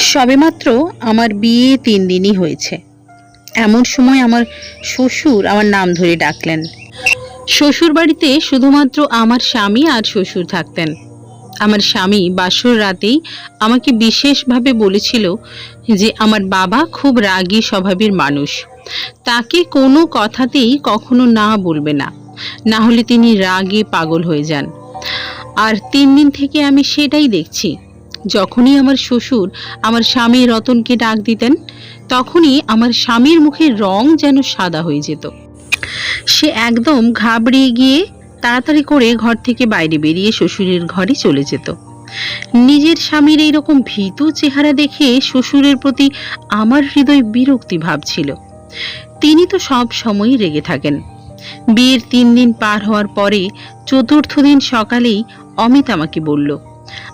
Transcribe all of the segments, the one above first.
সবেমাত্র আমার বিয়ে তিন দিনই হয়েছে। এমন সময় আমার শ্বশুর আমার নাম ধরে ডাকলেন। শ্বশুর বাড়িতে শুধুমাত্র আমার স্বামী আর শ্বশুর থাকতেন। আমার স্বামী বাসর রাতেই আমাকে বিশেষভাবে বলেছিল যে আমার বাবা খুব রাগী স্বভাবের মানুষ। তাকে কোনো কথাতেই কখনো না বলবে না না হলে তিনি রাগে পাগল হয়ে যান। আর তিন দিন থেকে আমি সেটাই দেখছি। যখনই আমার শ্বশুর আমার স্বামী রতনকে ডাক দিতেন, তখনই আমার স্বামীর মুখের রং যেন সাদা হয়ে যেত। সে একদম ঘাবড়িয়ে গিয়ে তাড়াতাড়ি করে ঘর থেকে বাইরে বেরিয়ে শ্বশুরের ঘরে চলে যেত। নিজের স্বামীর এই রকম ভীতু চেহারা দেখে শ্বশুরের প্রতি আমার হৃদয় বিরক্তি ভাবছিল তিনি তো সব সময়ই রেগে থাকেন। বিয়ের তিন দিন পার হওয়ার পরে চতুর্থ দিন সকালেই অমিত আমাকে বলল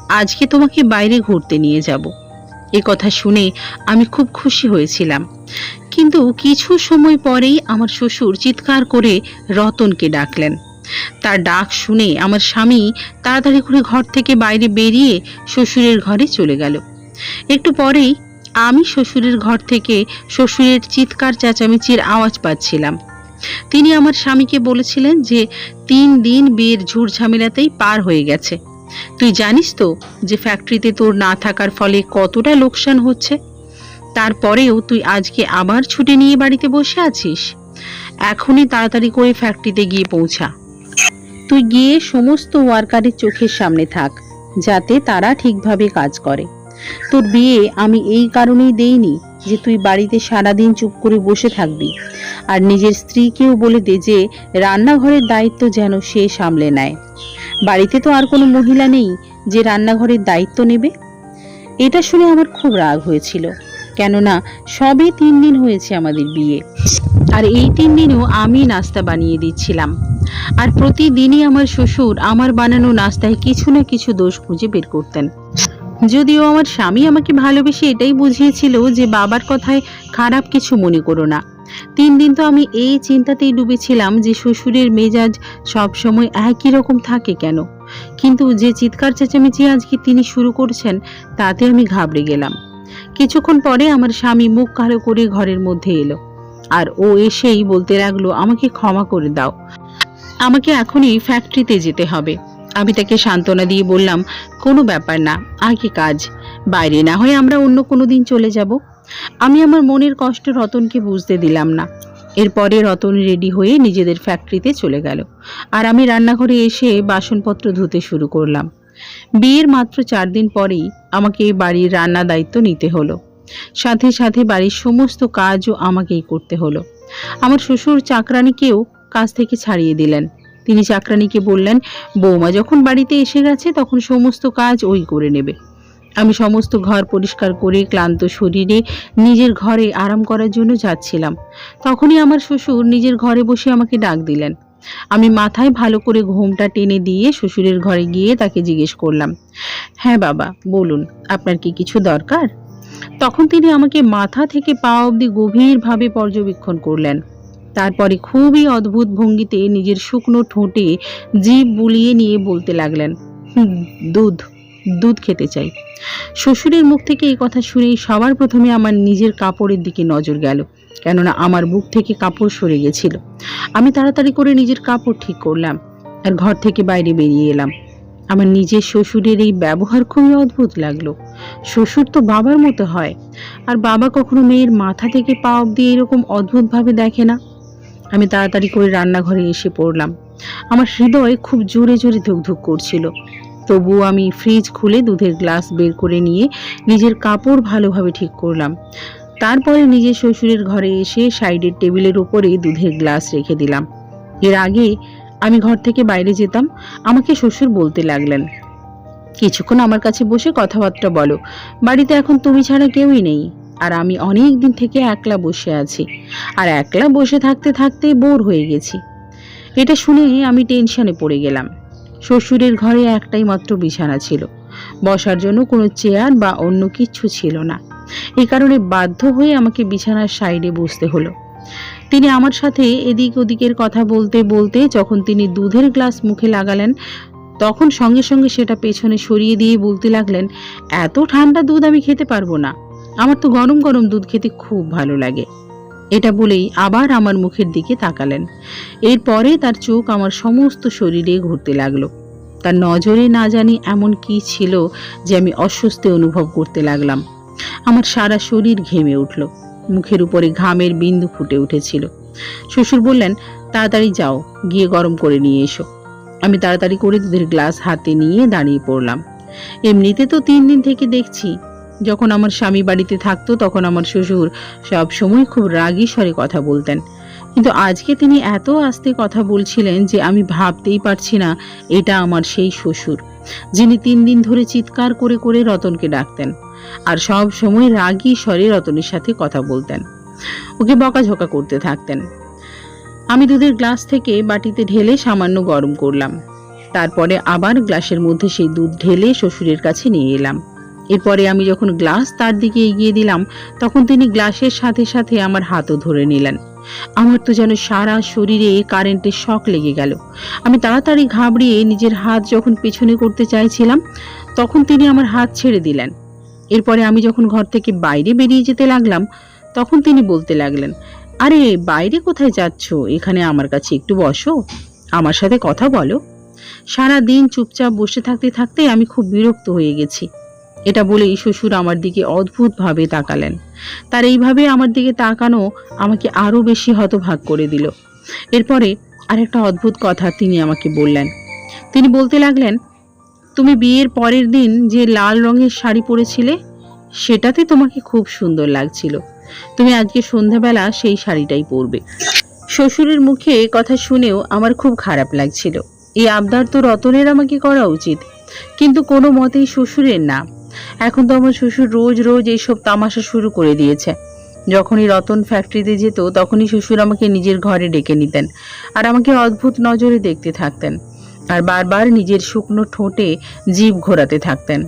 আজকে তোমাকে বাইরে ঘুরতে নিয়ে যাব। এ কথা শুনে আমি খুব খুশি হয়েছিলাম। কিন্তু কিছু সময় পরেই আমার শ্বশুর চিৎকার করে রতনকে ডাকলেন। তার ডাক শুনে আমার স্বামী তাড়াতাড়ি করে ঘর থেকে বাইরে বেরিয়ে শ্বশুরের ঘরে চলে গেল। একটু পরেই আমি শ্বশুরের ঘর থেকে শ্বশুরের চিৎকার চেঁচামেচির আওয়াজ পাচ্ছিলাম। তিনি আমার স্বামীকে বলেছিলেন যে তিন দিন বিয়ের ঝুড় ঝামেলাতেই পার হয়ে গেছে। তুই জানিস তো যে ফ্যাক্টরিতে তোর না থাকার ফলে কতটা লোকসান হচ্ছে? তারপরেও তুই আজকে আবার ছুটি নিয়ে বাড়িতে বসে আছিস? এখনই তাড়াতাড়ি করে ফ্যাক্টরিতে গিয়ে পৌঁছা। তুই গিয়ে সমস্ত ওয়ার্কারের চোখের সামনে থাক, যাতে তারা ঠিকভাবে কাজ করে। তোর বিয়ে আমি এই কারণেই দেইনি যে তুই বাড়িতে সারাদিন চুপ করে বসে থাকবি, আর নিজের স্ত্রীকেও বলে দে যে রান্নাঘরের দায়িত্ব যেন সে সামলে নেয়। বাড়িতে তো আর কোনো মহিলা নেই যে রান্নাঘরের দায়িত্ব নেবে? এটা শুনে আমার খুব রাগ হয়েছিল। কেননা সবে তিন দিন হয়েছে আমাদের বিয়ে। আর এই তিন দিনও আমি নাস্তা বানিয়ে দিচ্ছিলাম। আর প্রতিদিনই আমার শ্বশুর আমার বানানো নাস্তায় কিছু না কিছু দোষ খুঁজে বের করতেন। যদিও আমার স্বামী আমাকে ভালোবেসে এটাই বুঝিয়েছিল যে বাবার কথায় খারাপ কিছু মনে করো না। তিন দিন তো আমি এই চিন্তাতেই ডুবেছিলাম যে শ্বশুরের মেজাজ সব সময় একই রকম থাকে কেন? কিন্তু যে চিৎকার চেঁচামেচি আজকে তিনি শুরু করছেন, তাতে আমি ঘাবড়ে গেলাম। কিছুক্ষণ পরে আমার স্বামী মুখ কালো করে ঘরের মধ্যে এলো। আর ও এসেই বলতে লাগল, আমাকে ক্ষমা করে দাও। আমাকে এখনই ফ্যাক্টরিতে যেতে হবে। আমি তাকে সান্ত্বনা দিয়ে বললাম, কোনো ব্যাপার না, আগে কাজ। বাইরে না হয়ে আমরা অন্য কোনো দিন চলে যাব। আমি আমার মনের কষ্ট রতনকে বুঝতে দিলাম না। এরপরে রতন রেডি হয়ে নিজেদের ফ্যাক্টরিতে চলে গেল। আর আমি রান্নাঘরে এসে বাসনপত্র ধুতে শুরু করলাম। বিয়ের মাত্র চার দিন পরেই আমাকে বাড়ির রান্না দায়িত্ব নিতে হলো। সাথে সাথে বাড়ির সমস্ত কাজও আমাকেই করতে হলো। আমার শ্বশুর চাকরানিকেও কাজ থেকে ছাড়িয়ে দিলেন। তিনি চাকরানিকে বললেন, বৌমা যখন বাড়িতে এসে গেছে, তখন সমস্ত কাজ ওই করে নেবে। আমি সমস্ত ঘর পরিষ্কার করে, ক্লান্ত শরীরে নিজের ঘরে আরাম করার জন্য যাচ্ছিলাম। তখনই আমার শ্বশুর নিজের ঘরে বসে আমাকে ডাক দিলেন। আমি মাথায় ভালো করে ঘুমটা টেনে দিয়ে শ্বশুরের ঘরে গিয়ে তাকে জিজ্ঞেস করলাম হ্যাঁ বাবা, বলুন, আপনার কি কিছু দরকার? তখন তিনি আমাকে মাথা থেকে পা অবধি গভীরভাবে পর্যবেক্ষণ করলেন। তারপরে খুবই অদ্ভুত ভঙ্গিতে নিজের শুকনো ঠোঁটে জীব বুলিয়ে নিয়ে বলতে লাগলেন "হুম, দুধ দুধ খেতে চাই। শ্বশুরের মুখ থেকে এই কথা শুনেই সবার প্রথমে আমার নিজের কাপড়ের দিকে নজর গেল কেননা আমার বুক থেকে কাপড় সরে গেছিল। আমি তাড়াতাড়ি করে নিজের কাপড় ঠিক করলাম আর ঘর থেকে বাইরে বেরিয়ে এলাম। আমার নিজের শ্বশুরের এই ব্যবহার খুবই অদ্ভুত লাগল। শ্বশুর তো বাবার মতো হয় আর বাবা কখনো মেয়ের মাথা থেকে পা অব্দি এরকম অদ্ভুতভাবে দেখে না। আমি তাড়াতাড়ি করে রান্নাঘরে এসে পড়লাম। আমার হৃদয় খুব জোরে জোরে ধুকধুক করছিল। তবুও আমি ফ্রিজ খুলে দুধের গ্লাস বের করে নিয়ে নিজের কাপড় ভালোভাবে ঠিক করলাম। তারপরে নিজের শ্বশুরের ঘরে এসে সাইডের টেবিলের উপরে দুধের গ্লাস রেখে দিলাম। এর আগে আমি ঘর থেকে বাইরে যেতাম, আমাকে শ্বশুর বলতে লাগলেন, কিছুক্ষণ আমার কাছে বসে কথাবার্তা বলো। বাড়িতে এখন তুমি ছাড়া কেউই নেই। আর আমি অনেক দিন থেকে একলা বসে আছি। আর একলা বসে থাকতে থাকতে বোর হয়ে গেছি। এটা শুনে আমি টেনশনে পড়ে গেলাম। শ্বশুরের ঘরে একটাই মাত্র বিছানা ছিল। বসার জন্য কোনো চেয়ার বা অন্য কিছু ছিল না। এই কারণে বাধ্য হয়ে আমাকে বিছানার সাইডে বসতে হলো। তিনি আমার সাথে এদিক ওদিকের কথা বলতে বলতে যখন তিনি দুধের গ্লাস মুখে লাগালেন, তখন সঙ্গে সঙ্গে সেটা পেছনে সরিয়ে দিয়ে বলতে লাগলেন, এত ঠান্ডা দুধ আমি খেতে পারব না। আমার তো গরম গরম দুধ খেতে খুব ভালো লাগে। এটা বলেই আবার আমার মুখের দিকে তাকালেন। এরপরে তার চোখ আমার সমস্ত শরীরে ঘুরতে লাগল। তার নজরে না জানি এমন কি ছিল যে আমি অস্বস্তি অনুভব করতে লাগলাম। আমার সারা শরীর ঘেমে উঠল। মুখের উপরে ঘামের বিন্দু ফুটে উঠেছিল। শ্বশুর বললেন, তাড়াতাড়ি যাও, গিয়ে গরম করে নিয়ে এসো। আমি তাড়াতাড়ি করে দুধের গ্লাস হাতে নিয়ে দাঁড়িয়ে পড়লাম। এমনিতে তো তিন দিন থেকে দেখছি যখন আমার স্বামী বাড়িতে থাকতো, তখন আমার শ্বশুর সব সময় খুব রাগী স্বরে কথা বলতেন। কিন্তু আজকে তিনি এত আস্তে কথা বলছিলেন যে আমি ভাবতেই পারছি না, এটা আমার সেই শ্বশুর, যিনি তিন দিন ধরে চিৎকার করে করে রতনকে ডাকতেন আর সব সময় রাগী স্বরে রতনের সাথে কথা বলতেন। ওকে বকাঝকা করতে থাকতেন। আমি দুধের গ্লাস থেকে বাটিতে ঢেলে সামান্য গরম করলাম। তারপরে আবার গ্লাসের মধ্যে সেই দুধ ঢেলে শ্বশুরের কাছে নিয়ে এলাম। এরপরে আমি যখন গ্লাস তার দিকে এগিয়ে দিলাম, তখন তিনি গ্লাসের সাথে সাথে আমার হাতও ধরে নিলেন। আমার তো যেন সারা শরীরে কারেন্টের শক লেগে গেল। আমি তাড়াতাড়ি ঘাবড়িয়ে নিজের হাত যখন পেছনে করতে চাইছিলাম, তখন তিনি আমার হাত ছেড়ে দিলেন। এরপরে আমি যখন ঘর থেকে বাইরে বেরিয়ে যেতে লাগলাম, তখন তিনি বলতে লাগলেন, আরে, বাইরে কোথায় যাচ্ছ? এখানে আমার কাছে একটু বসো। আমার সাথে কথা বলো। সারা দিন চুপচাপ বসে থাকতে থাকতে আমি খুব বিরক্ত হয়ে গেছি। এটা বলেই শ্বশুর আমার দিকে অদ্ভুতভাবে তাকালেন। তার এইভাবে আমার দিকে তাকানো আমাকে আরও বেশি হতভাগ করে দিল। এরপরে আরেকটা অদ্ভুত কথা তিনি আমাকে বললেন। তিনি বলতে লাগলেন, তুমি বিয়ের পরের দিন যে লাল রঙের শাড়ি পরেছিলে, সেটাতে তোমাকে খুব সুন্দর লাগছিল। তুমি আজকে সন্ধ্যাবেলা সেই শাড়িটাই পরবে। শ্বশুরের মুখে কথা শুনেও আমার খুব খারাপ লাগছিল। এই আবদার তো রতনের আমাকে করা উচিত। কিন্তু কোনো মতেই শ্বশুরের না। এখন তো আমার শ্বশুর রোজ রোজ এইসব তামাশা শুরু করে দিয়েছে। যখনই রতন ফ্যাক্টরিতে যেত, তখনই শ্বশুর আমাকে নিজের ঘরে ডেকে নিতেন আর আমাকে অদ্ভুত নজরে দেখতে থাকতেন আর বারবার নিজের শুকনো ঠোঁটে জীব ঘোরাতে থাকতেন।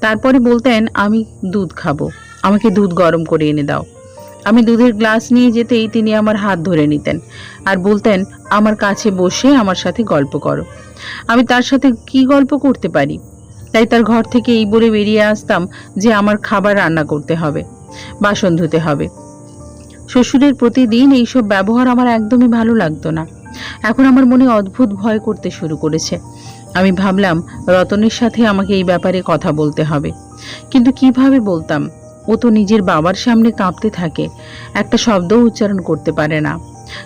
তারপরে বলতেন, আমি দুধ খাব, আমাকে দুধ গরম করে এনে দাও। আমি দুধের গ্লাস নিয়ে যেতেই তিনি আমার হাত ধরে নিতেন আর বলতেন, আমার কাছে বসে আমার সাথে গল্প করো। আমি তার সাথে কি গল্প করতে পারি? তাই তার ঘর থেকে এই বলে বেরিয়ে আসতাম যে আমার খাবার রান্না করতে হবে, বাসন ধুতে হবে। শ্বশুরের প্রতিদিন এইসব ব্যবহার আমার একদমই ভালো লাগতো না। এখন আমার মনে অদ্ভুত ভয় করতে শুরু করেছে। আমি ভাবলাম, রতনের সাথে আমাকে এই ব্যাপারে কথা বলতে হবে। কিন্তু কীভাবে বলতাম? ও তো নিজের বাবার সামনে কাঁপতে থাকে, একটা শব্দও উচ্চারণ করতে পারে না।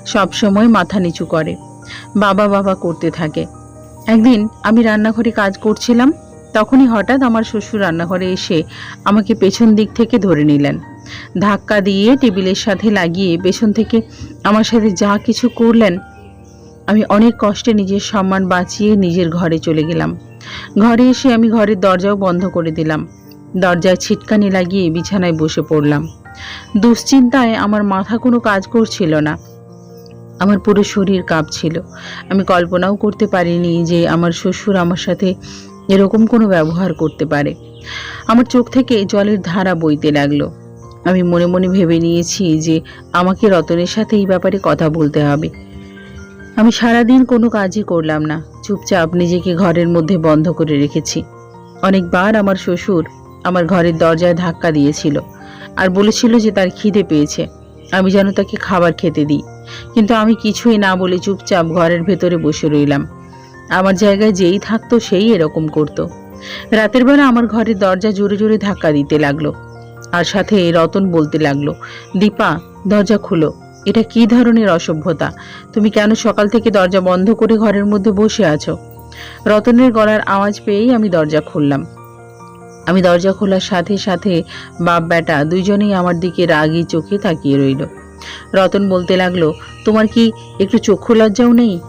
সব সময় মাথা নিচু করে। বাবা বাবা করতে থাকে। একদিন আমি রান্নাঘরে কাজ করছিলাম তখনই হঠাৎ আমার শ্বশুর রান্নাঘরে এসে আমাকে পেছন দিক থেকে ধরে নিলেন। ধাক্কা দিয়ে টেবিলের সাথে লাগিয়ে পেছন থেকে আমার সাথে যা কিছু করলেন, আমি অনেক কষ্টে নিজের সম্মান বাঁচিয়ে নিজের ঘরে চলে গেলাম। ঘরে এসে আমি ঘরের দরজাও বন্ধ করে দিলাম। দরজায় ছিটকানি লাগিয়ে বিছানায় বসে পড়লাম। দুশ্চিন্তায় আমার মাথা কোনো কাজ করছিল না। আমার পুরো শরীর কাঁপছিল। আমি কল্পনাও করতে পারিনি যে আমার শ্বশুর আমার সাথে এরকম কোনো ব্যবহার করতে পারে। আমার চোখ থেকে জলের ধারা বইতে লাগল। আমি মনে মনে ভেবে নিয়েছি যে আমাকে রতনের সাথে এই ব্যাপারে কথা বলতে হবে। আমি সারাদিন কোনো কাজই করলাম না। চুপচাপ নিজেকে ঘরের মধ্যে বন্ধ করে রেখেছি। অনেকবার আমার শ্বশুর আমার ঘরের দরজায় ধাক্কা দিয়েছিল আর বলেছিল যে তার খিদে পেয়েছে। আমি যেন তাকে খাবার খেতে দিই। কিন্তু আমি কিছুই না বলে চুপচাপ ঘরের ভেতরে বসে রইলাম। আমার জায়গায় যেই থাকতো সেই এরকম করতো। রাতের বেলা আমার ঘরের দরজা জোরে জোরে ধাক্কা দিতে লাগল। আর সাথে রতন বলতে লাগল, দীপা, দরজা খুলো। এটা কি ধরনের অসভ্যতা? তুমি কেন সকাল থেকে দরজা বন্ধ করে ঘরের মধ্যে বসে আছো? রতনের গলার আওয়াজ পেয়েই আমি দরজা খুললাম। আমি দরজা খোলার সাথে সাথে বাপ বেটা দুইজনেই আমার দিকে রাগি চোখে তাকিয়ে রইল। রতন বলতে লাগল, তোমার কি একটু চক্ষু লজ্জাও নেই?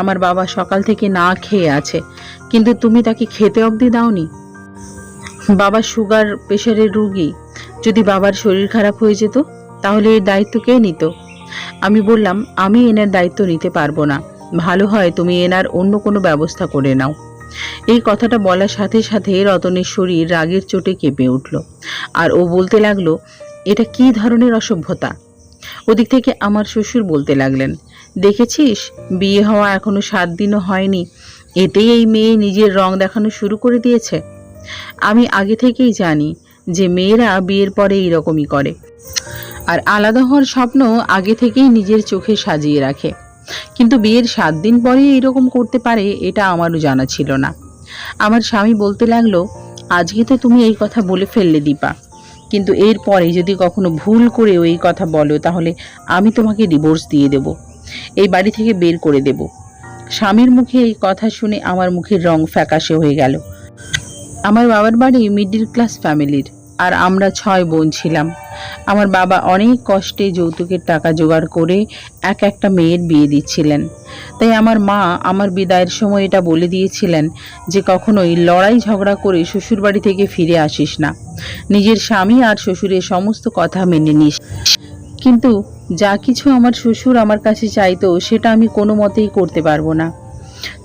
আমার বাবা সকাল থেকে না খেয়ে আছে, কিন্তু তুমি তাকে খেতে অবধি দাওনি? বাবা সুগার প্রেশারের রুগী, যদি বাবার শরীর খারাপ হয়ে যেত, তাহলে এর দায়িত্ব কে নিত? আমি বললাম, আমি এনার দায়িত্ব নিতে পারব না, ভালো হয় তুমি এনার অন্য কোনো ব্যবস্থা করে নাও। এই কথাটা বলার সাথে সাথে রতনের শরীর রাগের চোটে কেঁপে উঠল, আর ও বলতে লাগল, এটা কি ধরনের অসভ্যতা? ওদিক থেকে আমার শ্বশুর বলতে লাগলেন দেখেছিস? বিয়ে হওয়া এখনও সাত দিনও হয়নি। এতেই এই মেয়ে নিজের রং দেখানো শুরু করে দিয়েছে। আমি আগে থেকেই জানি যে মেয়েরা বিয়ের পরে এইরকমই করে। আর আলাদা হওয়ার স্বপ্ন আগে থেকেই নিজের চোখে সাজিয়ে রাখে। কিন্তু বিয়ের সাত দিন পরে এরকম করতে পারে এটা আমারও জানা ছিল না। আমার স্বামী বলতে লাগল, আজকে তো তুমি এই কথা বলে ফেললে দীপা। কিন্তু এর পরে যদি কখনো ভুল করেও এই কথা বলো, তাহলে আমি তোমাকে ডিভোর্স দিয়ে দেব। এই বাড়ি থেকে বের করে দেব। স্বামীর মুখে এই কথা শুনে আমার মুখের রং ফ্যাকাশে হয়ে গেল। আমার বাবার বাড়ি মিডল ক্লাস ফ্যামিলির, আর আমরা ছয় বোন ছিলাম। আমার বাবা অনেক কষ্টে যৌতুকের টাকা জোগাড় করে এক একটা মেয়ের বিয়ে দিচ্ছিলেন। তাই আমার মা আমার বিদায়ের সময় এটা বলে দিয়েছিলেন যে কখনোই লড়াই ঝগড়া করে শ্বশুরবাড়ি থেকে ফিরে আসিস না। নিজের স্বামী আর শ্বশুরের সমস্ত কথা মেনে নিস। কিন্তু যা কিছু আমার শ্বশুর আমার কাছে চাইতো, সেটা আমি কোনো মতেই করতে পারব না।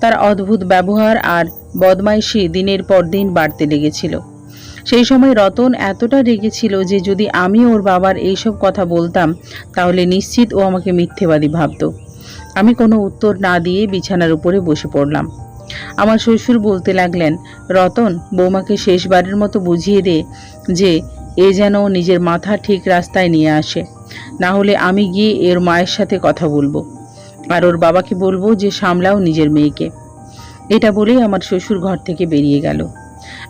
তার অদ্ভুত ব্যবহার আর বদমাইশি দিনের পর দিন বাড়তে লেগেছিল। সেই সময় রতন এতটা রেগেছিল যে যদি আমি ওর বাবার এইসব কথা বলতাম, তাহলে নিশ্চিত ও আমাকে মিথ্যেবাদী ভাবত। আমি কোনো উত্তর না দিয়ে বিছানার উপরে বসে পড়লাম। আমার শ্বশুর বলতে লাগলেন, রতন, বৌমাকে শেষবারের মতো বুঝিয়ে দে যে এ যেন নিজের মাথা ঠিক রাস্তায় নিয়ে আসে। না হলে আমি গিয়ে এর মায়ের সাথে কথা বলব। আর ওর বাবাকে বলব যে সামলাও নিজের মেয়েকে। এটা বলেই আমার শ্বশুর ঘর থেকে বেরিয়ে গেল।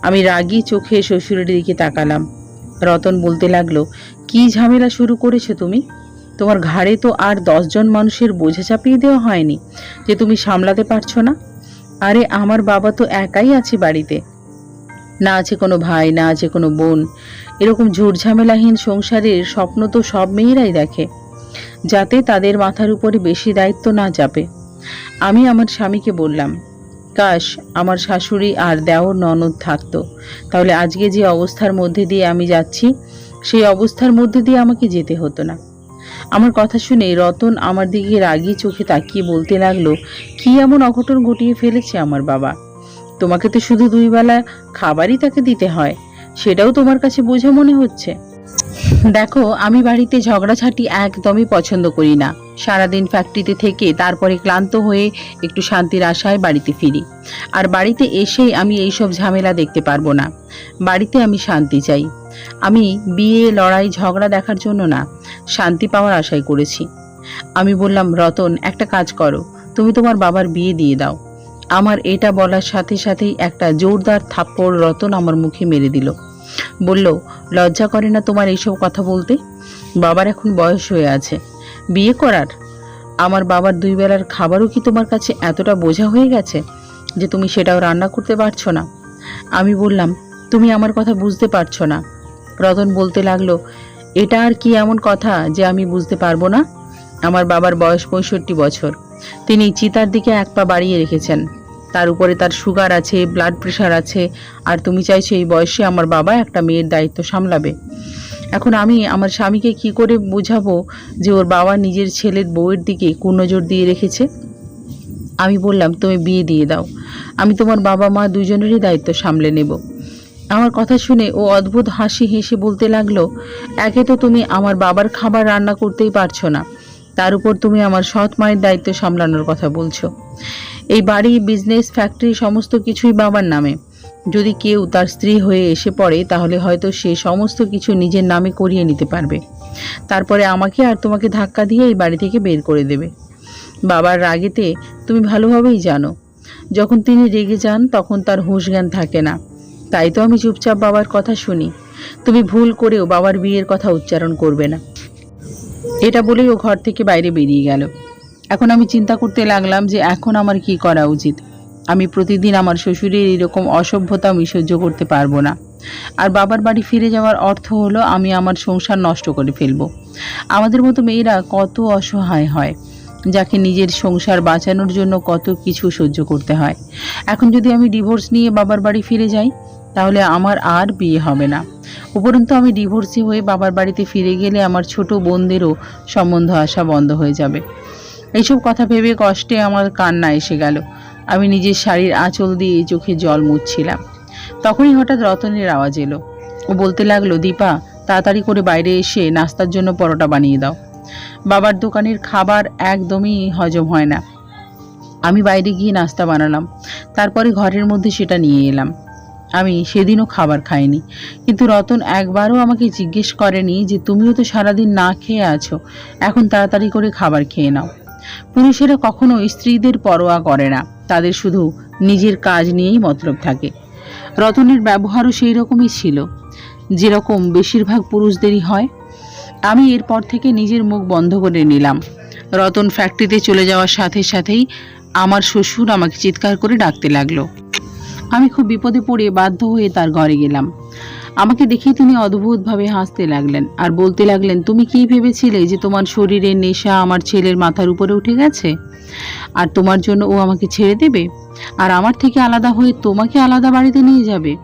আমি রাগী চোখে শ্বশুরের দিকে তাকালাম। রতন বলতে লাগল, কি ঝামেলা শুরু করেছ তুমি? তোমার ঘাড়ে তো আর দশজন মানুষের বোঝা চাপিয়ে দেওয়া হয়নি যে তুমি সামলাতে পারছ না? আরে, আমার বাবা তো একাই আছে বাড়িতে। না আছে কোনো ভাই, না আছে কোনো বোন। এরকম ঝুটঝামেলাহীন সংসারের স্বপ্ন তো সব মেয়েরাই দেখে, যাতে তাদের মাথার উপরে বেশি দায়িত্ব না চাপে। আমি আমার স্বামীকে বললাম, কাশ, আমার শাশুড়ি আর দেওর ননদ থাকতো। তাহলে আজকে যে অবস্থার মধ্যে দিয়ে আমি যাচ্ছি, সেই অবস্থার মধ্যে দিয়ে আমাকে যেতে হতো না। আমার কথা শুনে রতন আমার দিকে রাগি চোখে তাকিয়ে বলতে লাগল, কি এমন অঘটন ঘটিয়ে ফেলেছে আমার বাবা? তোমাকে তো শুধু দুই বেলা খাবারই তাকে দিতে হয়, সেটাও তোমার কাছে বোঝা মনে হচ্ছে। দেখো, আমি বাড়িতে ঝগড়াঝাটি একদমই পছন্দ করি না। সারাদিন ফ্যাক্টরিতে থেকে তারপরে ক্লান্ত হয়ে একটু শান্তির আশায় বাড়িতে ফিরি। আর বাড়িতে এসেই আমি এইসব ঝামেলা দেখতে পারব না। বাড়িতে আমি শান্তি চাই। আমি বিয়ে, লড়াই, ঝগড়া দেখার জন্য না, শান্তি পাওয়ার আশাই করেছি। আমি বললাম, রতন, একটা কাজ করো। তুমি তোমার বাবার বিয়ে দিয়ে দাও। আমার এটা বলার সাথে সাথেই একটা জোরদার থাপ্পড় রতন আমার মুখে মেরে দিল। বলল, লজ্জা করে না তোমার এইসব কথা বলতে? বাবার এখন বয়স হয়ে আছে। বিয়ে করার? আমার বাবার দুই বেলার খাবারও কি তোমার কাছে এতটা বোঝা হয়ে গেছে যে তুমি সেটাও রান্না করতে পারছ না? আমি বললাম, তুমি আমার কথা বুঝতে পারছ না। রতন বলতে লাগল, এটা আর কি এমন কথা যে আমি বুঝতে পারব না? আমার বাবার বয়স পঁয়ষট্টি বছর। তিনি চিতার দিকে এক পা বাড়িয়ে রেখেছেন। তার উপরে তার সুগার আছে ব্লাড প্রেশার আছে, আর তুমি চাইছো এই বয়সে আমার বাবা একটা মেয়ের দায়িত্ব সামলাবে। এখন আমি আমার স্বামীকে কি করে বোঝাবো যে ওর বাবা নিজের ছেলের বউয়ের দিকে কুনজর দিয়ে রেখেছে? আমি বললাম, তুমি বিয়ে দিয়ে দাও। আমি তোমার বাবা মা দুজনেরই দায়িত্ব সামলে নেব। আমার কথা শুনে ও অদ্ভুত হাসি হেসে বলতে লাগল, একে তো তুমি আমার বাবার খাবার রান্না করতেই পারছ না। তার উপর তুমি আমার সৎ মায়ের দায়িত্ব সামলানোর কথা বলছো। এই বাড়ি বিজনেস ফ্যাক্টরি সমস্ত কিছুই বাবার নামে। যদি কেউ তার স্ত্রী হয়ে এসে পড়ে, তাহলে হয়তো সে সমস্ত কিছু নিজের নামে করিয়ে নিতে পারবে। তারপরে আমাকে আর তোমাকে ধাক্কা দিয়ে এই বাড়ি থেকে বের করে দেবে। বাবার রাগেতে তুমি ভালোভাবেই জানো। যখন তিনি রেগে যান, তখন তার হুঁশ জ্ঞান থাকে না। তাই তো আমি চুপচাপ বাবার কথা শুনি। তুমি ভুল করেও বাবার বিয়ের কথা উচ্চারণ করবে না। এটা বলেই ও ঘর থেকে বাইরে বেরিয়ে গেল। এখন আমি চিন্তা করতে লাগলাম যে এখন আমার কি করা উচিত। আমি প্রতিদিন আমার শ্বশুরের এরকম অসভ্যতা আমি সহ্য করতে পারব না। আর বাবার বাড়ি ফিরে যাওয়ার অর্থ হলো আমি আমার সংসার নষ্ট করে ফেলব। আমাদের মতো মেয়েরা কত অসহায় হয়, যাকে নিজের সংসার বাঁচানোর জন্য কত কিছু সহ্য করতে হয়। এখন যদি আমি ডিভোর্স নিয়ে বাবার বাড়ি ফিরে যাই তাহলে আমার আর বিয়ে হবে না। উপরন্তু আমি ডিভোর্সি হয়ে বাবার বাড়িতে ফিরে গেলে আমার ছোট বোনদেরও সম্বন্ধ আসা বন্ধ হয়ে যাবে। এইসব কথা ভেবে কষ্টে আমার কান্না এসে গেল। আমি নিজের শাড়ির আঁচল দিয়ে চোখে জল মুছছিলাম। তখনই হঠাৎ রতনের আওয়াজ এলো। ও বলতে লাগল, দীপা, তাড়াতাড়ি করে বাইরে এসে নাস্তার জন্য পরোটা বানিয়ে দাও। বাবার দোকানের খাবার একদমই হজম হয় না। আমি বাইরে গিয়ে নাস্তা বানালাম। তারপরে ঘরের মধ্যে সেটা নিয়ে এলাম। আমি সেদিনও খাবার খাইনি। কিন্তু রতন একবারও আমাকে জিজ্ঞেস করেনি যে তুমিও তো সারাদিন না খেয়ে আছো, এখন তাড়াতাড়ি করে খাবার খেয়ে নাও। পুরুষেরা কখনো স্ত্রীদের পরোয়া করে না, তাদের শুধু নিজের কাজ নিয়েই মতলব থাকে। রতনের ব্যবহারও সেই রকমই ছিল। যেরকম বেশিরভাগ পুরুষদেরই হয়। আমি এরপর থেকে নিজের মুখ বন্ধ করে নিলাম। রতন ফ্যাক্টরিতে চলে যাওয়ার সাথে সাথেই আমার শ্বশুর আমাকে চিৎকার করে ডাকতে লাগল। আমি খুব বিপদে পড়ে বাধ্য হয়ে তার ঘরে গেলাম। আমাকে দেখে তিনি অদ্ভুতভাবে হাসতে লাগলেন আর বলতে লাগলেন, তুমি কি ভেবেছিলে যে তোমার শরীরের নেশা আমার ছেলের মাথার উপরে উঠে গেছে? আর তোমার জন্য ও আমাকে ছেড়ে দেবে? আর আমার থেকে আলাদা হয়ে তোমাকে আলাদা বাড়িতে নিয়ে যাবে?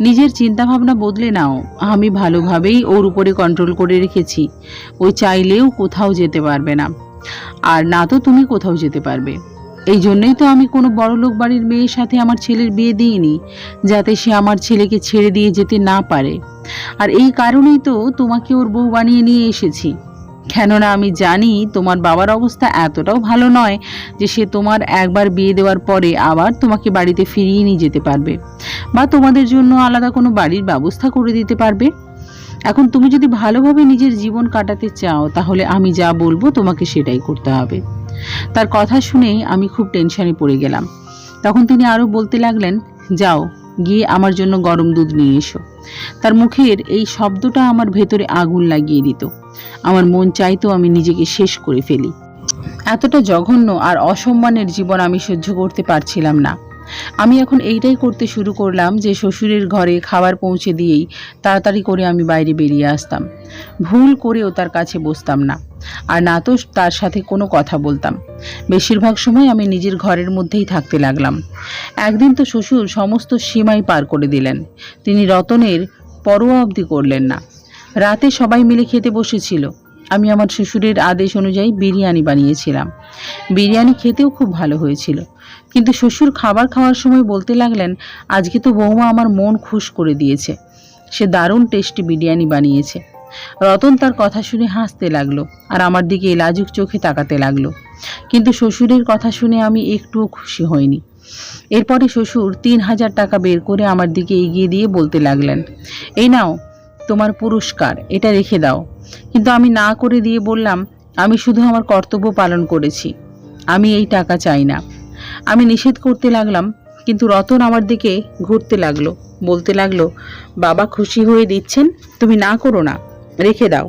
নিজের চিন্তাভাবনা বদলে নাও। আমি ভালোভাবেই ওর উপরে কন্ট্রোল করে রেখেছি। ও চাইলেও কোথাও যেতে পারবে না। আর না তো তুমি কোথাও যেতে পারবে। এই জন্যই তো আমি কোনো বড়লোক বাড়ির মেয়ের সাথে আমার ছেলের বিয়ে দিইনি, যাতে সে আমার ছেলেকে ছেড়ে দিয়ে যেতে না পারে। আর এই কারণেই তো তোমাকে ওর বউ বানিয়ে নিয়ে এসেছি। কেননা আমি জানি তোমার বাবার অবস্থা এতটাও ভালো নয় যে সে তোমার একবার বিয়ে দেওয়ার পরে আবার তোমাকে বাড়িতে ফিরিয়ে নিয়ে যেতে পারবে, বা তোমাদের জন্য আলাদা কোনো বাড়ির ব্যবস্থা করে দিতে পারবে। এখন তুমি যদি ভালোভাবে নিজের জীবন কাটাতে চাও, তাহলে আমি যা বলব তোমাকে সেটাই করতে হবে। তার কথা শুনেই আমি খুব টেনশনে পড়ে গেলাম। তখন তিনি আরও বলতে লাগলেন, যাও, গিয়ে আমার জন্য গরম দুধ নিয়ে এসো। তার মুখের এই শব্দটা আমার ভেতরে আগুন লাগিয়ে দিত। আমার মন চাইতো আমি নিজেকে শেষ করে ফেলি। এতটা জঘন্য আর অসম্মানের জীবন আমি সহ্য করতে পারছিলাম না। আমি এখন এইটাই করতে শুরু করলাম যে শ্বশুরের ঘরে খাবার পৌঁছে দিয়েই তাড়াতাড়ি করে আমি বাইরে বেরিয়ে আসতাম। ভুল করেও তার কাছে বসতাম না। আর না তো তার সাথে কোনো কথা বলতাম। বেশিরভাগ সময় আমি নিজের ঘরের মধ্যেই থাকতে লাগলাম। একদিন তো শ্বশুর সমস্ত সীমাই পার করে দিলেন। তিনি রতনের পরোয়া অবধি করলেন না। রাতে সবাই মিলে খেতে বসেছিল। আমি আমার শ্বশুরের আদেশ অনুযায়ী বিরিয়ানি বানিয়েছিলাম। বিরিয়ানি খেতেও খুব ভালো হয়েছিল। কিন্তু শ্বশুর খাবার খাওয়ার সময় বলতে লাগলেন, আজকে তো বৌমা আমার মন খুশ করে দিয়েছে। সে দারুণ টেস্টি বিরিয়ানি বানিয়েছে। রতন তার কথা শুনে হাসতে লাগল আর আমার দিকে লাজুক চোখে তাকাতে লাগল। কিন্তু শ্বশুরের কথা শুনে আমি একটুও খুশি হইনি। এরপরে শ্বশুর তিন হাজার টাকা বের করে আমার দিকে এগিয়ে দিয়ে বলতে লাগলেন, এই নাও, তোমার পুরস্কার, এটা রেখে দাও। কিন্তু আমি না করে দিয়ে বললাম, আমি শুধু আমার কর্তব্য পালন করেছি। আমি এই টাকা চাই না। আমি নিষেধ করতে লাগলাম, কিন্তু রতন আমার দিকে ঘুরতে লাগল, বলতে লাগল, বাবা খুশি হয়ে দিচ্ছেন, তুমি না করো না, রেখে দাও।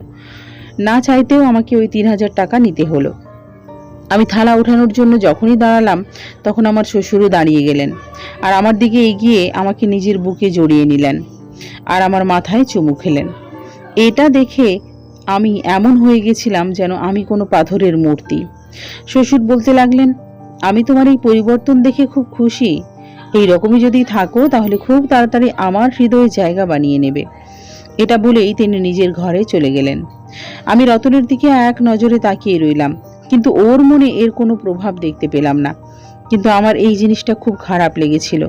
না চাইতেও আমাকে ওই তিন হাজার টাকা নিতে হলো। আমি থালা ওঠানোর জন্য যখনই দাঁড়ালাম, তখন আমার শ্বশুরও দাঁড়িয়ে গেলেন আর আমার দিকে এগিয়ে আমাকে নিজের বুকে জড়িয়ে নিলেন আর আমার মাথায় চুমু খেলেন। এটা দেখে আমি এমন হয়ে গেছিলাম যেন আমি কোনো পাথরের মূর্তি। শ্বশুর বলতে লাগলেন আমি তোমার এই পরিবর্তন দেখে খুব খুশি। এই রকমই যদি থাকো, তাহলে খুব তাড়াতাড়ি আমার হৃদয়ে জায়গা বানিয়ে নেবে। এটা বলেই তিনি নিজের ঘরে চলে গেলেন। আমি রতনের দিকে এক নজরে তাকিয়ে রইলাম, কিন্তু ওর মনে এর কোনো প্রভাব দেখতে পেলাম না। কিন্তু আমার এই জিনিসটা খুব খারাপ লেগেছিল।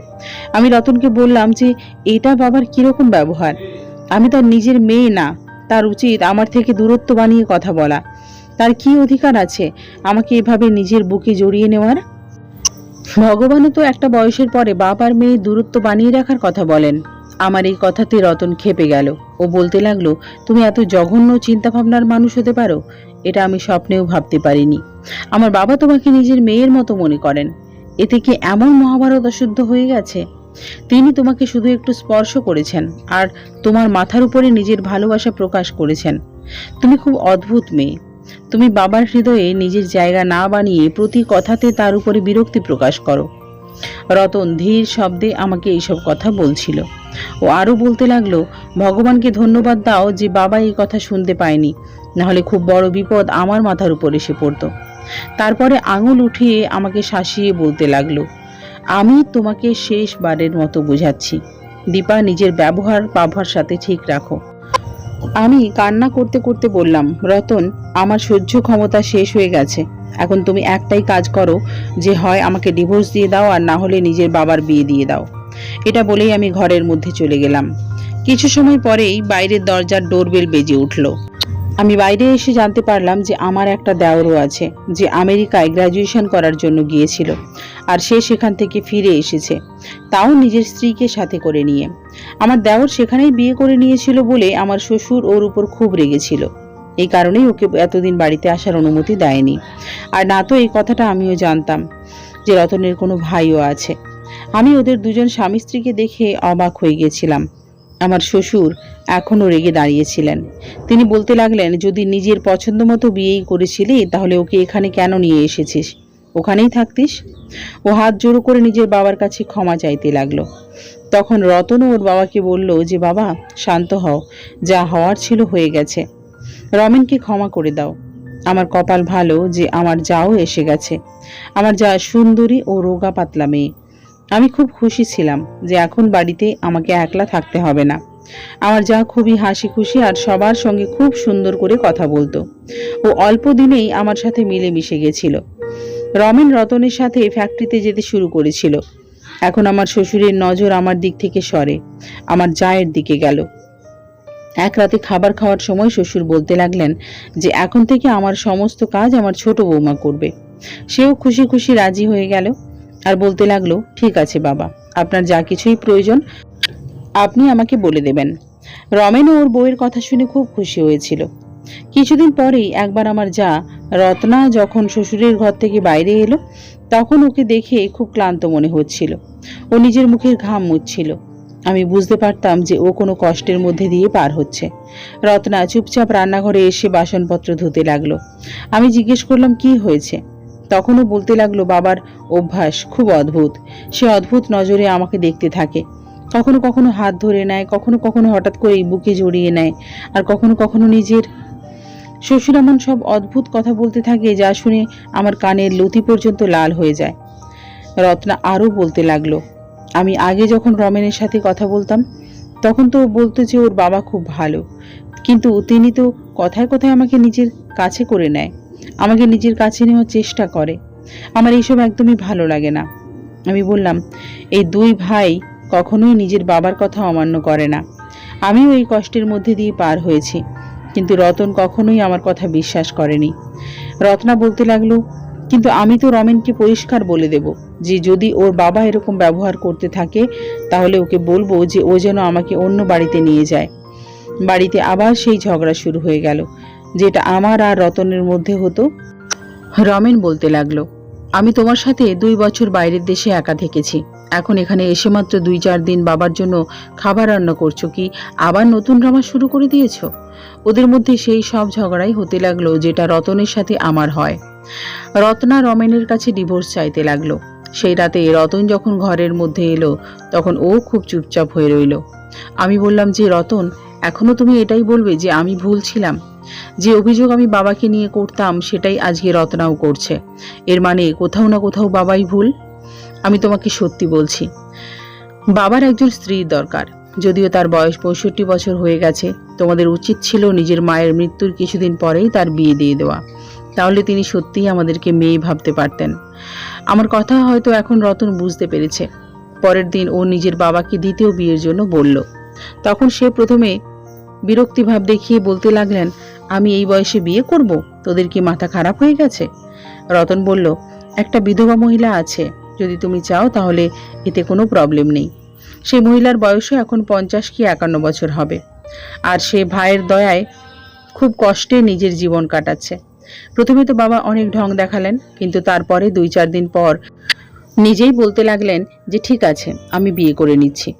আমি রতনকে বললাম যে, এটা বাবার কীরকম ব্যবহার? আমি তার নিজের মেয়ে না। তার উচিত আমার থেকে দূরত্ব বানিয়ে কথা বলা। তার কি অধিকার আছে? আমাকে এভাবে নিজের বুকে জড়িয়ে নেওয়ার? ভগবানও তো একটা বয়সের পরে বাপ আর মেয়ে দূরত্ব বানিয়ে রাখার কথা বলেন। আমার এই কথাতে রতন খেপে গেল। ও বলতে লাগল, তুমি এত জঘন্য চিন্তাভাবনার মানুষ হতে পারো? এটা আমি স্বপ্নেও ভাবতে পারিনি। আমার বাবা তোমাকে নিজের মেয়ের মতো মনে করেন। এতে কি এমন মহাভারত অশুদ্ধ হয়ে গেছে? তিনি তোমাকে শুধু একটু স্পর্শ করেছেন আর তোমার মাথার উপরে নিজের ভালোবাসা প্রকাশ করেছেন। তুমি খুব অদ্ভুত মেয়ে। তুমি বাবার হৃদয়ে নিজের জায়গা না বানিয়ে প্রতি কথাতে তার উপরে বিরক্তি প্রকাশ করো। রতন ধীর শব্দে আমাকে এইসব কথা বলছিল। ও আরও বলতে লাগল, ভগবানকে ধন্যবাদ দাও যে বাবা এই কথা শুনতে পায়নি। নাহলে খুব বড় বিপদ আমার মাথার উপর এসে পড়তো। তারপরে আঙুল উঠিয়ে আমাকে শাসিয়ে বলতে লাগল, আমি তোমাকে শেষবারের মতো বোঝাচ্ছি। দীপা নিজের ব্যবহার পাভার সাথে ঠিক রাখো। আমি কান্না করতে করতে বললাম, রতন, আমার সহ্য ক্ষমতা শেষ হয়ে গেছে। এখন তুমি একটাই কাজ করো, যে হয় আমাকে ডিভোর্স দিয়ে দাও আর না হলে নিজের বাবার বিয়ে দিয়ে দাও। এটা বলেই আমি ঘরের মধ্যে চলে গেলাম। কিছু সময় পরেই বাইরের দরজার ডোরবেল বেজে উঠল। আমি বাইরে এসে জানতে পারলাম যে আমার একটা দেওরও আছে, যে আমেরিকায় গ্র্যাজুয়েশন করার জন্য গিয়েছিল আর সে সেখান থেকে ফিরে এসেছে, তাও নিজের স্ত্রীকে সাথে করে নিয়ে। আমার দেওর সেখানেই বিয়ে করে নিয়েছিল বলে আমার শ্বশুর ওর উপর খুব রেগেছিল। এই কারণেই ওকে এতদিন বাড়িতে আসার অনুমতি দেয়নি। আর না তো এই কথাটা আমিও জানতাম যে রতনের কোনো ভাইও আছে। আমি ওদের দুজন স্বামী স্ত্রীকে দেখে অবাক হয়ে গেছিলাম। আমার শ্বশুর এখনও রেগে দাঁড়িয়েছিলেন। তিনি বলতে লাগলেন, যদি নিজের পছন্দ মতো বিয়েই করেছিলি, তাহলে ওকে এখানে কেন নিয়ে এসেছিস? ওখানেই থাকতিস? ও হাত জোড়ো করে নিজের বাবার কাছে ক্ষমা চাইতে লাগল। তখন রতনও ওর বাবাকে বলল, যে বাবা, শান্ত হও, যা হওয়ার ছিল হয়ে গেছে। রমেনকে ক্ষমা করে দাও। আমার কপাল ভালো যে আমার যাও এসে গেছে। আমার যা সুন্দরী ও রোগা পাতলা মেয়ে। আমি খুব খুশি ছিলাম যে এখন বাড়িতে আমাকে একলা থাকতে হবে না। আমার যা খুবই হাসি খুশি আর সবার সঙ্গে খুব সুন্দর করে কথা বলতো। ও অল্প দিনেই আমার সাথে মিলেমিশে গেছিল। রমেন রতনের সাথে ফ্যাক্টরিতে যেতে শুরু করেছিল। এখন আমার শ্বশুরের নজর আমার দিক থেকে সরে, আমার জায়ের দিকে গেল। এক রাতে খাবার খাওয়ার সময় শ্বশুর বলতে লাগলেন যে এখন থেকে আমার সমস্ত কাজ আমার ছোট বৌমা করবে। সেও খুশি খুশি রাজি হয়ে গেল। আর বলতে লাগল, ঠিক আছে বাবা, আপনার যা কিছুই প্রয়োজন, আপনি আমাকে বলে দেবেন। রমেন ওর বউয়ের কথা শুনে খুব খুশি হয়েছিল। কিছুদিন পরেই একবার আমার যা, রত্না যখন শ্বশুরের ঘর থেকে বাইরে এলো, তখন ওকে দেখে খুব ক্লান্ত মনে হচ্ছিল। ও নিজের মুখের ঘাম মুছছিল। আমি বুঝতে পারতাম যে ও কোনো কষ্টের মধ্যে দিয়ে পার হচ্ছে। রত্না চুপচাপ রান্নাঘরে এসে বাসনপত্র ধুতে লাগল। আমি জিজ্ঞেস করলাম, কি হয়েছে? তখনও বলতে লাগল, বাবার অভ্যাস খুব অদ্ভুত। সে অদ্ভুত নজরে আমাকে দেখতে থাকে। কখনো কখনো হাত ধরে নেয়, কখনো কখনো হঠাৎ করে বুকে জড়িয়ে নেয়, আর কখনো কখনো নিজের শ্বশুর এমন সব অদ্ভুত কথা বলতে থাকে, যা শুনে আমার কানের লতি পর্যন্ত লাল হয়ে যায়। রত্না আরও বলতে লাগল, আমি আগে যখন রমেনের সাথে কথা বলতাম, তখন তো বলতো যে ওর বাবা খুব ভালো। কিন্তু তিনি তো কথায় কথায় আমাকে নিজের কাছে করে নেয়। আমাকে নিজের কাছে নেওয়ার চেষ্টা করে। আমার এইসব একদমই ভালো লাগে না। আমি বললাম, এই দুই ভাই কখনোই নিজের বাবার কথা অমান্য করে না। আমিও এই কষ্টের মধ্যে দিয়ে পার হয়েছি, কিন্তু রতন কখনোই আমার কথা বিশ্বাস করেনি। রত্না বলতে লাগল, কিন্তু আমি তো রমেনকে পরিষ্কার বলে দেব যে যদি ওর বাবা এরকম ব্যবহার করতে থাকে, তাহলে ওকে বলব যে ও যেন আমাকে অন্য বাড়িতে নিয়ে যায়। বাড়িতে আবার সেই ঝগড়া শুরু হয়ে গেল। যেটা আমার আর রতনের মধ্যে হতো। রমেন বলতে লাগল, আমি তোমার সাথে দুই বছর বাইরের দেশে একা থেকেছি। এখন এখানে এসে মাত্র দুই চার দিন বাবার জন্য খাবার রান্না করছ কি? আবার নতুন ড্রামা শুরু করে দিয়েছ? ওদের মধ্যে সেই সব ঝগড়াই হতে লাগল যেটা রতনের সাথে আমার হয়। রত্না রমেনের কাছে ডিভোর্স চাইতে লাগল। সেই রাতে রতন যখন ঘরের মধ্যে এলো, তখন ও খুব চুপচাপ হয়ে রইল। আমি বললাম, যে রতন এখনও তুমি এটাই বলবে যে আমি ভুল ছিলাম। যে অভিযোগ আমি বাবাকে নিয়ে করতাম, সেটাই আজকে রত্নাও করছে। এর মানে কোথাও না কোথাও বাবাই ভুল? আমি তোমাকে সত্যি বলছি, বাবার একজন স্ত্রীর দরকার। যদিও তার বয়স পঁয়ষট্টি বছর হয়ে গেছে, তোমাদের উচিত ছিল নিজের মায়ের মৃত্যুর কিছুদিন পরেই তার বিয়ে দিয়ে দেওয়া। তাহলে তিনি সত্যিই আমাদেরকে মেয়ে ভাবতে পারতেন। আমার কথা হয়তো এখন রতন বুঝতে পেরেছে। পরের দিন ও নিজের বাবাকে দ্বিতীয় বিয়ের জন্য বলল। তখন সে প্রথমে বিরক্তিভাব দেখিয়ে বলতে লাগলেন, আমি এই বয়সে বিয়ে করব? তোদের কি মাথা খারাপ হয়ে গেছে? রতন বলল, একটা বিধবা মহিলা আছে। যদি তুমি চাও তাহলে এতে কোনো প্রবলেম নেই। সেই মহিলার বয়সও এখন পঞ্চাশ কি একান্ন বছর হবে। আর সে ভাইয়ের দয়ায় খুব কষ্টে নিজের জীবন কাটাচ্ছে। প্রথমে তো বাবা অনেক ঢং দেখালেন, কিন্তু তারপরে দুই চার দিন পর নিজেই বলতে লাগলেন যে, ঠিক আছে, আমি বিয়ে করে নিচ্ছি।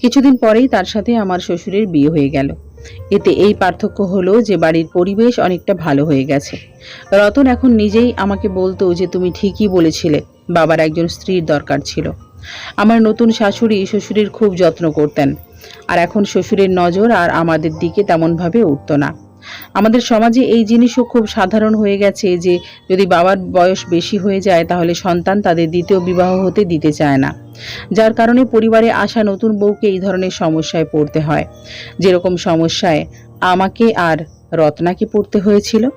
কিছুদিন পরেই তার সাথে আমার শ্বশুরের বিয়ে হয়ে গেল। এতে এই পার্থক্য হলো যে বাড়ির পরিবেশ অনেকটা ভালো হয়ে গেছে। রতন এখন নিজেই আমাকে বলতো যে তুমি ঠিকই বলেছিলে, বাবার একজন স্ত্রীর দরকার ছিল। আমার নতুন শাশুড়ি শ্বশুরের খুব যত্ন করতেন। আর এখন শ্বশুরের নজর আর আমাদের দিকে তেমনভাবে উঠত না। আমাদের সমাজে এই জিনিসও খুব সাধারণ হয়ে গেছে যে যদি বাবার বয়স বেশি হয়ে যায়, তাহলে সন্তান তাদের দ্বিতীয় বিবাহ হতে দিতে চায় না। যার কারণে পরিবারে আসা নতুন বউকে এই ধরনের সমস্যায় পড়তে হয়। যেরকম সমস্যায় আমাকে আর রত্নাকে পড়তে হয়েছিল।